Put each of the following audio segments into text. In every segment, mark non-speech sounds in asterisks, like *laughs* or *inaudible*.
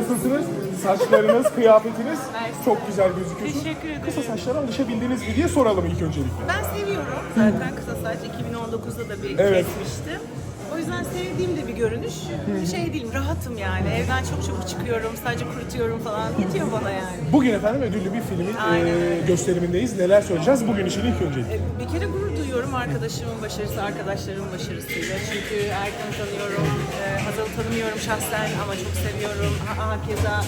Nasılsınız? Saçlarınız, kıyafetiniz Mersi. çok güzel gözüküyorsunuz. Teşekkür ederim. Kısa saçlara alışabildiniz mi diye soralım ilk öncelikle. Ben seviyorum. Zaten kısa saç 2019'da da bir Evet. kesmiştim. O yüzden sevdiğim de bir görünüş. Şey değilim, rahatım yani. Evden çok çabuk çıkıyorum, sadece kurutuyorum falan. Yetiyor bana yani. Bugün efendim ödüllü bir filmin e, gösterimindeyiz. Neler söyleyeceğiz bugün için ilk öncelikle? E, Bir kere gurur duyuyorum arkadaşımın başarısı, arkadaşlarımın başarısıyla. Çünkü Erkan'ı tanıyorum, e, tanımıyorum şahsen ama çok seviyorum. Ha- Hakeza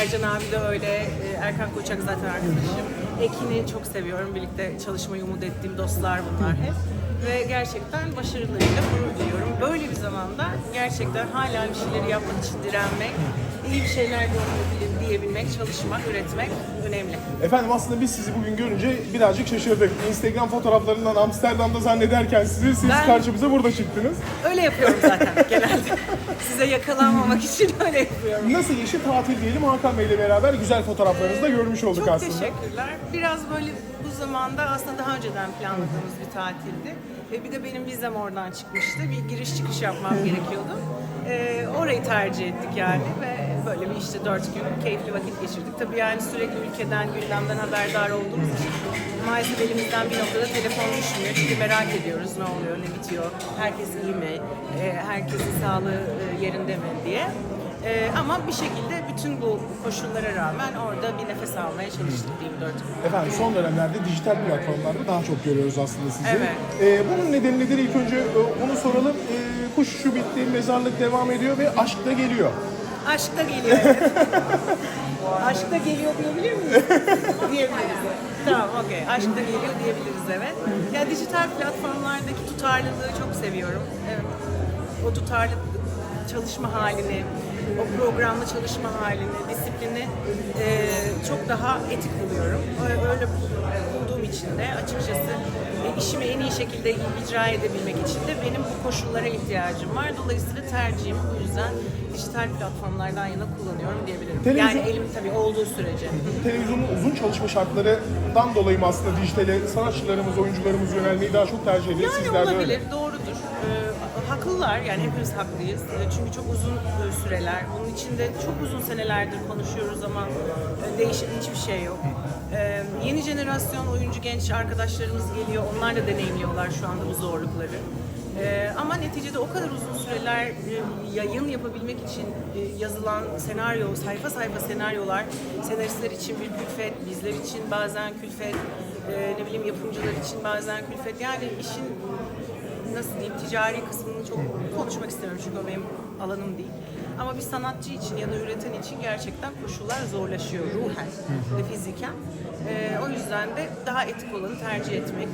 Ercan abi de öyle, e, Erkan Koçak zaten arkadaşım. Ekin'i çok seviyorum, birlikte çalışmayı umut ettiğim dostlar bunlar hep. Ve gerçekten başarılarıyla gurur duyuyorum. Böyle zamanda gerçekten hala bir şeyleri yapmak için direnmek, iyi bir şeyler görünebilir diyebilmek, çalışmak, üretmek önemli. Efendim aslında biz sizi bugün görünce birazcık şaşırdık. Instagram fotoğraflarından Amsterdam'da zannederken sizi siz Ben- karşımıza burada çıktınız. Öyle yapıyorum zaten *laughs* genelde. Size yakalanmamak *laughs* için öyle yapıyorum. Nasıl geçti tatil diyelim Hakan Bey'le beraber güzel fotoğraflarınızı da görmüş olduk Çok aslında. teşekkürler. Biraz böyle zamanda aslında daha önceden planladığımız bir tatildi. Ve bir de benim vizem oradan çıkmıştı. Bir giriş çıkış yapmam gerekiyordu. Ee, orayı tercih ettik yani ve böyle bir işte dört gün keyifli vakit geçirdik. Tabii yani sürekli ülkeden, gündemden haberdar olduğumuz için maalesef elimizden bir noktada telefon düşmüyor. Çünkü merak ediyoruz ne oluyor, ne bitiyor, herkes iyi mi, Ee, herkesin sağlığı e, yerinde mi diye. Ee, ama bir şekilde bütün bu koşullara rağmen orada bir nefes almaya çalıştık 24 gün. Efendim son dönemlerde dijital platformlarda daha çok görüyoruz aslında sizi. Evet. Ee, bunun nedeni nedir ilk önce e, onu soralım. Ee, kuş şu bitti, mezarlık devam ediyor ve aşk da geliyor. Aşk da geliyor. evet. *laughs* Aşk da geliyor diyebilir miyiz? *laughs* Diyebiliriz. Tamam, okey. Aşk da geliyor diyebiliriz evet. Ya dijital platformlardaki tutarlılığı çok seviyorum. Evet. O tutarlı çalışma halini, o programlı çalışma halini, disiplini e, çok daha etik buluyorum. Öyle bulduğum için de açıkçası e, işimi en iyi şekilde icra edebilmek için de benim bu koşullara ihtiyacım var. Dolayısıyla tercihim bu yüzden dijital platformlardan yana kullanıyorum diyebilirim. Televizyon- Yani elim tabii olduğu sürece. Televizyonun uzun çalışma şartlarından dolayı mı aslında dijitale sanatçılarımız, oyuncularımız yönelmeyi daha çok tercih ediyor? Yani Sizler de öyle. doğrudur. Ee, haklılar yani hepimiz haklıyız. Ee, çünkü çok uzun e, süreler. Bunun içinde çok uzun senelerdir konuşuyoruz ama e, değişen hiçbir şey yok. Yeni jenerasyon oyuncu genç arkadaşlarımız geliyor. Onlar da deneyimliyorlar şu anda bu zorlukları. Ama neticede o kadar uzun süreler e, yayın yapabilmek için e, yazılan senaryo, sayfa sayfa senaryolar senaristler için bir külfet, bizler için bazen külfet, e, ne bileyim yapımcılar için bazen külfet. Yani işin nasıl diyeyim ticari kısmını çok konuşmak istemiyorum çünkü o benim alanım değil. Ama bir sanatçı için ya da üreten için gerçekten koşullar zorlaşıyor ruhen ve fiziken. Ee, o yüzden de daha etik olanı tercih etmek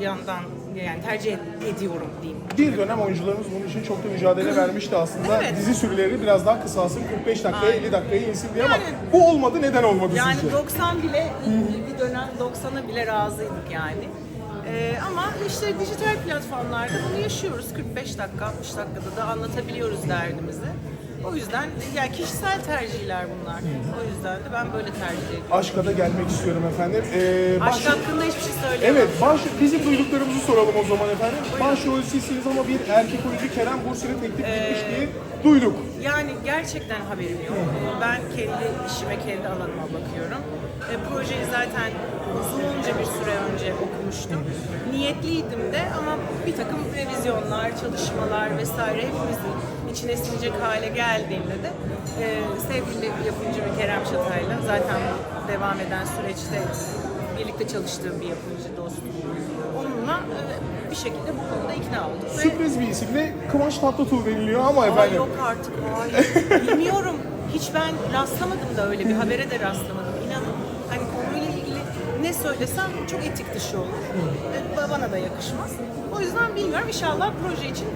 e, yandan yani tercih ed- ediyorum diyeyim. Bir dönem oyuncularımız bunun için çok da mücadele *laughs* vermişti aslında. Evet. Dizi süreleri biraz daha kısalsın, 45 dakikaya, Aynen. 50 dakikaya insin diye ama Yani- bu olmadı. Neden olmadı Yani sizce? 90 bile bir dönem 90'a bile razıydık yani. Ee, ama işte dijital platformlarda bunu yaşıyoruz. 45 dakika, 60 dakikada da anlatabiliyoruz derdimizi. O yüzden ya kişisel tercihler bunlar. O yüzden de ben böyle tercih ediyorum. Aşka da gelmek istiyorum efendim. Ee, baş- Aşk hakkında hiçbir şey söyleyemem. Evet, baş, bizim duyduklarımızı soralım o zaman efendim. Başrol sizsiniz ama bir erkek oyuncu Kerem Bursin'e teklif Ee, etmiş diye duyduk. Yani gerçekten haberim yok. Ben kendi işime, kendi alanıma bakıyorum. E, projeyi zaten uzunca bir süre önce okumuştum. Niyetliydim de ama bir takım revizyonlar, çalışmalar vesaire hepimizin içine sinecek hale geldiğinde de e, sevgili yapımcı Kerem Çatay'la zaten devam eden süreçte birlikte çalıştığım bir yapımcı dostum. Onunla e, bir şekilde bu konuda ikna olduk. ve- Sürpriz bir isimle Kıvanç Tatlıtuğ deniliyor ama Aa, efendim. yok artık. Hayır. Bilmiyorum. Hiç ben rastlamadım da öyle bir habere de rastlamadım. İnanın hani konuyla ilgili ne söylesem çok etik dışı olur. E, Bana da yakışmaz. O yüzden bilmiyorum. İnşallah proje için,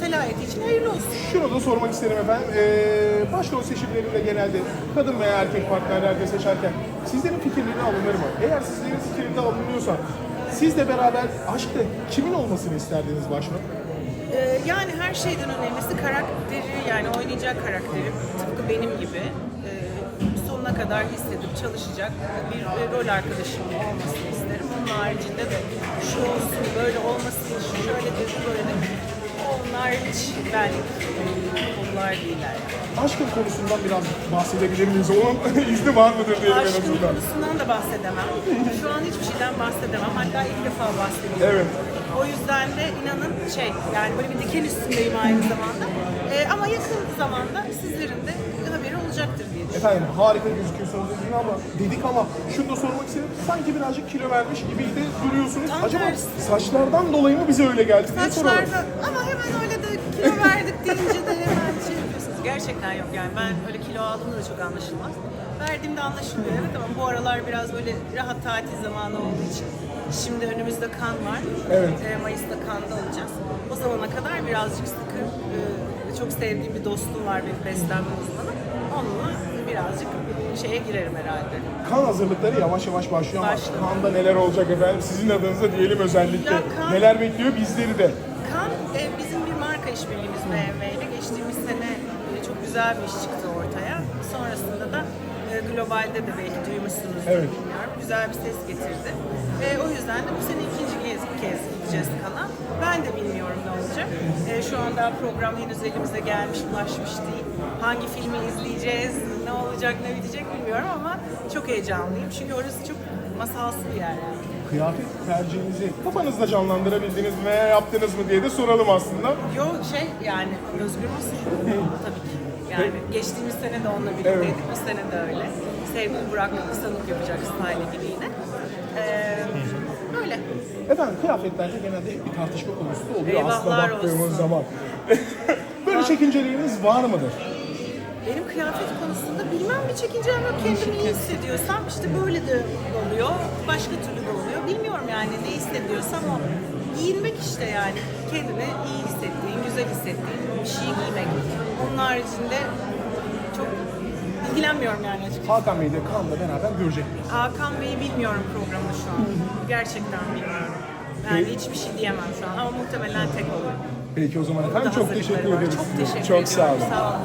selayeti için hayırlı olsun. Şunu da sormak isterim efendim. Ee, başrol seçimlerinde genelde kadın veya erkek partnerlerde seçerken sizlerin fikirleri alınır mı? Eğer sizlerin de alınıyorsa sizle beraber aşkta kimin olmasını isterdiniz başrol? Ee, yani her şeyden önemlisi karakteri yani oynayacak karakteri tıpkı benim gibi e, sonuna kadar hissedip çalışacak bir rol arkadaşım olmasını isterim. Onun haricinde de şu olsun böyle olmasın şu şöyledir bu böyledir Onlar hiç benlik konular değiller. Aşkın konusundan biraz bahsedebilir miyiz? Onun *laughs* izni var mıdır diyelim en Aşkın azından. konusundan da bahsedemem. Şu an hiçbir şeyden bahsedemem. Hatta ilk defa bahsediyorum. Evet. O yüzden de inanın şey yani böyle bir diken üstündeyim aynı zamanda. Ee, ama yakın zamanda sizlerin de haberi olacaktır diye düşünüyorum. Efendim harika gözüküyorsunuz dedin ama dedik ama şunu da sormak istedim. Sanki birazcık kilo vermiş gibi de duruyorsunuz. Tam Acaba tersi. saçlardan dolayı mı bize öyle geldi diye soralım. Saçlarda ama hemen öyle de kilo verdik deyince de hemen şey yapıyorsunuz. Gerçekten yok yani ben öyle kilo aldığımda da çok anlaşılmaz. Verdiğimde anlaşılmıyor evet ama bu aralar biraz böyle rahat tatil zamanı olduğu için şimdi önümüzde kan var. Evet. Ee, Mayıs'ta kanda olacağız. O zamana kadar birazcık sıkı, e, çok sevdiğim bir dostum var bir beslenme uzmanı. Onunla birazcık şeye girerim herhalde. Kan hazırlıkları yavaş yavaş başlıyor ama Başladı. kanda neler olacak efendim? Sizin adınıza diyelim özellikle. Ya kan- Neler bekliyor bizleri de. Kan e, bizim bir marka işbirliğimiz BMW ile geçtiğimiz sene e, çok güzel bir iş çıktı ortaya. Sonrasında da e, globalde de belki duymuşsunuzdur Evet. bilmiyorum. Güzel bir ses getirdi. Ve o yüzden de bu sene ikinci kez, kez gideceğiz kana. Ben de bilmiyorum ne olacak. E, şu anda program henüz elimize gelmiş, ulaşmış değil. Hangi filmi izleyeceğiz, ne olacak, ne bitecek bilmiyorum ama çok heyecanlıyım. Çünkü orası çok masalsı bir yer yani. Kıyafet tercihinizi kafanızda canlandırabildiniz mi veya yaptınız mı diye de soralım aslında. Yo şey yani özgür müsün? Tabii ki. Yani geçtiğimiz sene de onunla birlikteydik, bu sene de öyle. Sevgili Burak Sanık yapacak style gibi yine. Ee. Efendim kıyafetlerde genelde hep bir tartışma konusu oluyor aslında Eyvahlar baktığımız olsun. zaman. *laughs* Böyle çekinceleriniz var mıdır? Benim kıyafet konusunda bilmem bir çekincem yok. Kendimi iyi hissediyorsam işte böyle de oluyor, başka türlü de oluyor. Bilmiyorum yani ne hissediyorsam o. Giyinmek işte yani. Kendini iyi hissettiğin, güzel hissettiğin bir şey giymek. Onun haricinde çok ilgilenmiyorum yani açıkçası. Hakan Bey de Kaan'la beraber görecek miyiz? Hakan Bey'i bilmiyorum programda şu an. Gerçekten bilmiyorum. Yani Peki. hiçbir şey diyemem şu an ama muhtemelen tek olur. Peki o zaman efendim çok hazırlıkları teşekkür var. ederiz. Çok teşekkür Çok ediyorum. sağ olun. Sağ olun.